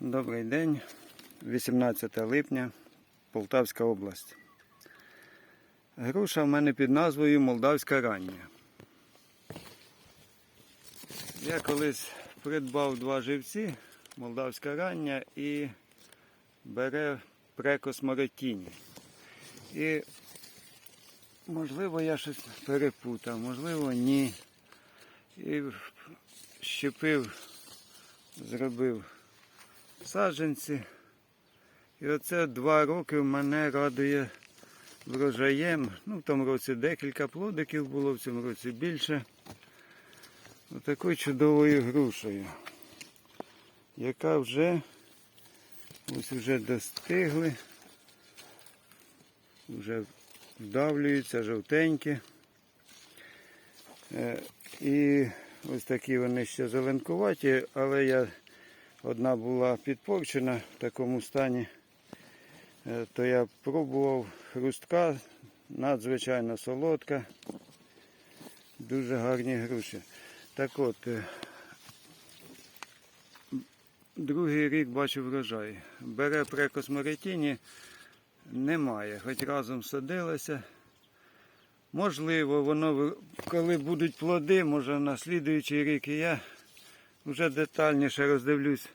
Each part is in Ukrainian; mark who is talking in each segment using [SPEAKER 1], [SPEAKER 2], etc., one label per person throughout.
[SPEAKER 1] Добрий день, 18 липня, Полтавська область. Груша в мене під назвою Молдавська рання. Я колись придбав два живці Молдавська рання і бере прекос Маротіні. І можливо я щось перепутав, можливо ні. І щепив, зробив саджанці. І оце два роки мене радує врожаєм. Ну, в тому році декілька плодиків було, в цьому році більше. Отакою чудовою грушею, яка вже ось вже достигли, вже вдавлюються, жовтенькі. Е, І ось такі вони ще зеленкуваті, але я Одна була підпорчена в такому стані, Е, то я пробував хрустка, надзвичайно солодка, дуже гарні груші. Так от, е, другий рік бачу врожай. Бере прекос Маритіні, немає, хоч разом садилося. Можливо, воно, коли будуть плоди, може на слідуючий рік і я вже детальніше роздивлюсь.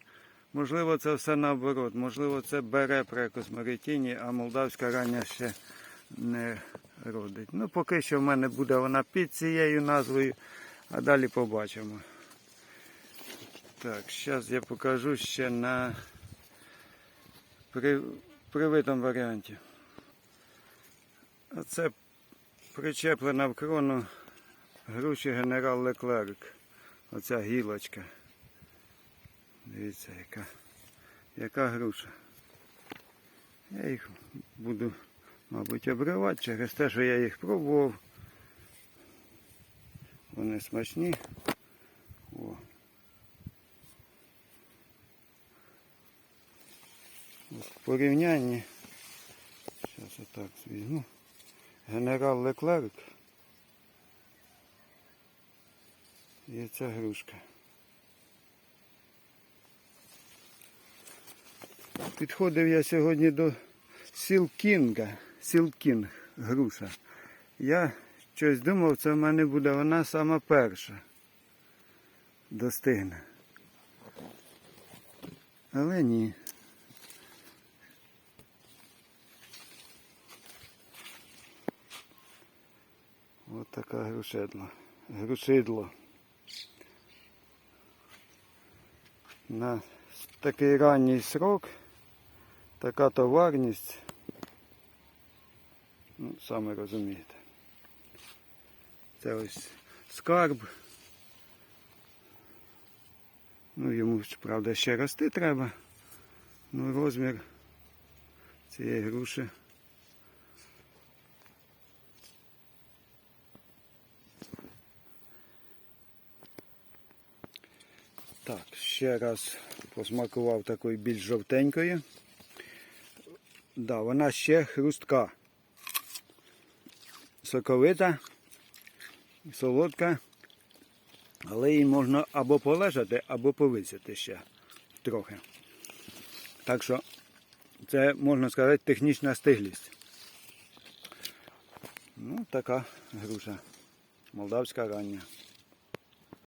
[SPEAKER 1] Можливо, це все наоборот. Можливо, це бере прекос Маритіні, а молдавська рання ще не родить. Ну, поки що в мене буде вона під цією назвою, а далі побачимо. Так, зараз я покажу ще на при, привитому варіанті. Оце причеплена в крону груші генерал Леклерик. Оця гілочка. Дивіться, яка, яка груша. Я їх буду, мабуть, обривати через те, що я їх пробував. Вони смачні. О. В порівнянні. Зараз отак візьму. Генерал Леклерик. І ця грушка. Підходив я сьогодні до Сілкінга. Сілкінг груша. Я щось думав, це в мене буде вона сама перша. Достигне. Але ні. Ось така грушедла. Грушидло. На такий ранній срок, така товарність, ну, саме розумієте. Це ось скарб. Ну, йому, правда, ще рости треба. Ну, розмір цієї груші. Так, ще раз посмакував такою більш жовтенькою. Да, вона ще хрустка. Соковита, солодка, але її можна або полежати, або повисити ще трохи. Так що це, можна сказати, технічна стиглість. Ну, така груша. Молдавська рання.